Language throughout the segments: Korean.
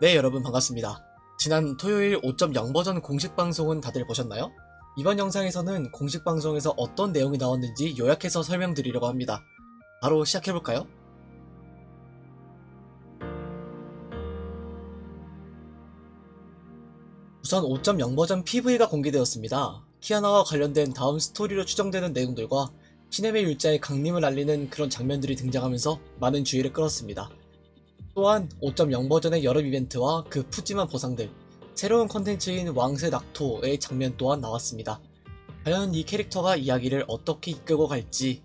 네, 여러분 반갑습니다. 지난 토요일 5.0 버전 공식 방송은 다들 보셨나요? 이번 영상에서는 공식 방송에서 어떤 내용이 나왔는지 요약해서 설명드리려고 합니다. 바로 시작해볼까요? 우선 5.0 버전 PV가 공개되었습니다. 키아나와 관련된 다음 스토리로 추정되는 내용들과 시네메 율자의 강림을 알리는 그런 장면들이 등장하면서 많은 주의를 끌었습니다. 또한 5.0 버전의 여름 이벤트와 그 푸짐한 보상들, 새로운 컨텐츠인 왕새 낙토의 장면 또한 나왔습니다. 과연 이 캐릭터가 이야기를 어떻게 이끌고 갈지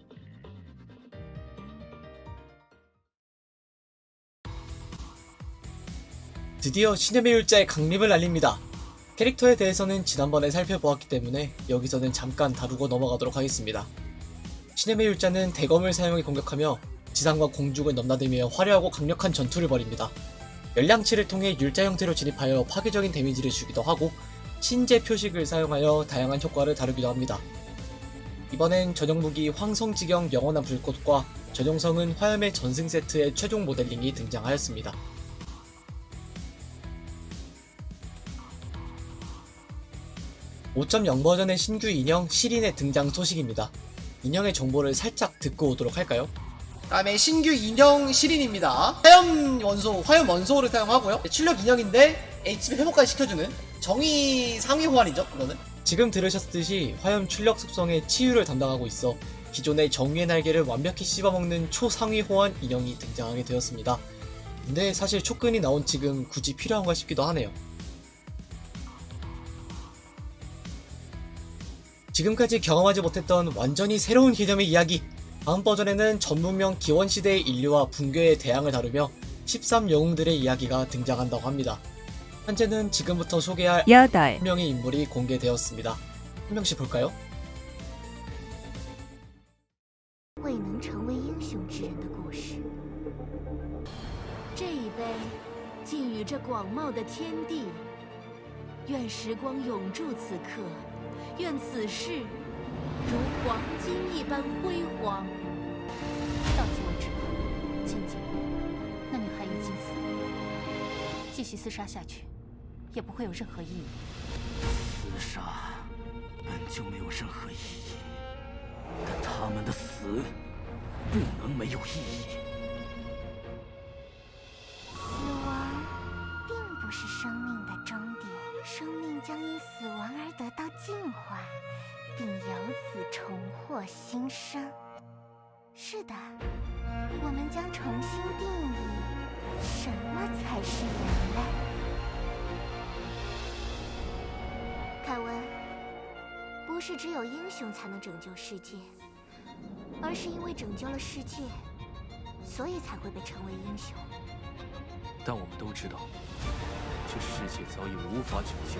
드디어 시네메 율자의 강림을 알립니다. 캐릭터에 대해서는 지난번에 살펴보았기 때문에 여기서는 잠깐 다루고 넘어가도록 하겠습니다. 시네메 율자는 대검을 사용해 공격하며 지상과 공중을 넘나들며 화려하고 강력한 전투를 벌입니다. 열량치를 통해 율자 형태로 진입하여 파괴적인 데미지를 주기도 하고 신재 표식을 사용하여 다양한 효과를 다루기도 합니다. 이번엔 전용 무기 황성지경 영원한 불꽃과 전용성은 화염의 전승 세트의 최종 모델링이 등장하였습니다. (5.0) 버전의 신규 인형 시린의 등장 소식입니다. 인형의 정보를 살짝 듣고 오도록 할까요? 다음에 신규 인형 시린입니다. 화염 원소, 화염 원소를 사용하고요. 출력 인형인데 HP 회복까지 시켜주는 정의 상위 호환이죠, 그거는. 지금 들으셨듯이 화염 출력 습성의 치유를 담당하고 있어 기존의 정의의 날개를 완벽히 씹어먹는 초상위 호환 인형이 등장하게 되었습니다. 근데 사실 초근이 나온 지금 굳이 필요한가 싶기도 하네요. 지금까지 경험하지 못했던 완전히 새로운 개념의 이야기 다음 버전에는 전문명 기원시대의 인류와 붕괴의 대항을 다루며 13 영웅들의 이야기가 등장한다고 합니다. 현재는 지금부터 소개할 여덟, 한 명의 인물이 공개되었습니다. 한 명씩 볼까요? 如黄金一般辉煌。到此为止吧，千金。那女孩已经死了，继续厮杀下去，也不会有任何意义。厮杀本就没有任何意义，但他们的死不能没有意义。到进化，并由此重获新生。是的，我们将重新定义什么才是人类。凯文，不是只有英雄才能拯救世界，而是因为拯救了世界，所以才会被称为英雄。但我们都知道，这世界早已无法拯救，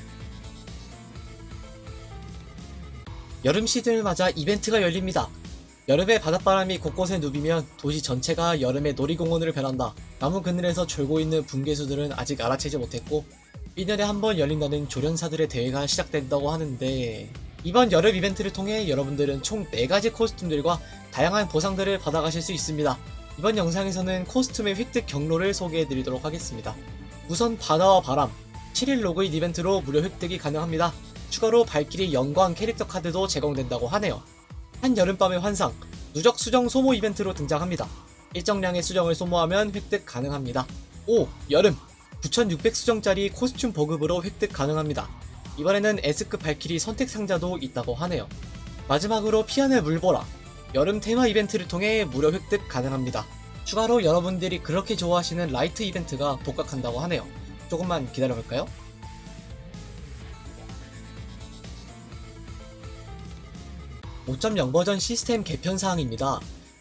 여름 시즌을 맞아 이벤트가 열립니다. 여름에 바닷바람이 곳곳에 누비면 도시 전체가 여름의 놀이공원으로 변한다. 나무 그늘에서 졸고 있는 붕괴수들은 아직 알아채지 못했고 1년에 한 번 열린다는 조련사들의 대회가 시작된다고 하는데 이번 여름 이벤트를 통해 여러분들은 총 4가지 코스튬들과 다양한 보상들을 받아가실 수 있습니다. 이번 영상에서는 코스튬의 획득 경로를 소개해드리도록 하겠습니다. 우선 바다와 바람, 7일 로그인 이벤트로 무료 획득이 가능합니다. 추가로 발길이 영광 캐릭터 카드도 제공된다고 하네요. 한여름밤의 환상, 누적 수정 소모 이벤트로 등장합니다. 일정량의 수정을 소모하면 획득 가능합니다. 5. 여름 9600 수정짜리 코스튬 보급으로 획득 가능합니다. 이번에는 S급 발키리 선택 상자도 있다고 하네요. 마지막으로 피안의 물보라 여름 테마 이벤트를 통해 무료 획득 가능합니다. 추가로 여러분들이 그렇게 좋아하시는 라이트 이벤트가 복각한다고 하네요. 조금만 기다려볼까요? (5.0) 버전 시스템 개편 사항입니다.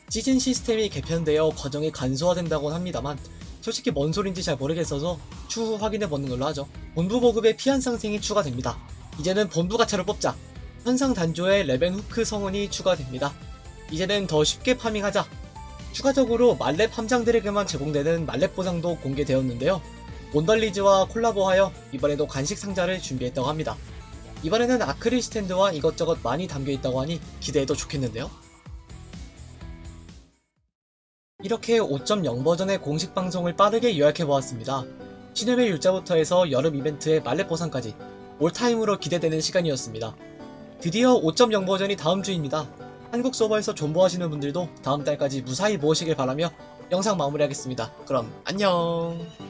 시즌 시스템이 개편되어 과정이 간소화된다곤 합니다만 솔직히 뭔 소린지 잘 모르겠어서 추후 확인해 보는 걸로 하죠. 본부 보급에 피한 상생이 추가됩니다. 이제는 본부 가차를 뽑자. 현상 단조에 레벤 후크 성운이 추가됩니다. 이제는 더 쉽게 파밍하자. 추가적으로 말렙 함장들에게만 제공되는 말렙 보상도 공개되었는데요. 몬덜리즈와 콜라보하여 이번에도 간식 상자를 준비했다고 합니다. 이번에는 아크릴 스탠드와 이것저것 많이 담겨 있다고 하니 기대해도 좋겠는데요. 이렇게 5.0 버전의 공식 방송을 빠르게 요약해 보았습니다. 신념의 율자부터 해서 여름 이벤트의 말렙 보상까지 올타임으로 기대되는 시간이었습니다. 드디어 5.0 버전이 다음 주입니다. 한국 서버에서 존버하시는 분들도 다음 달까지 무사히 모으시길 바라며 영상 마무리하겠습니다. 그럼 안녕!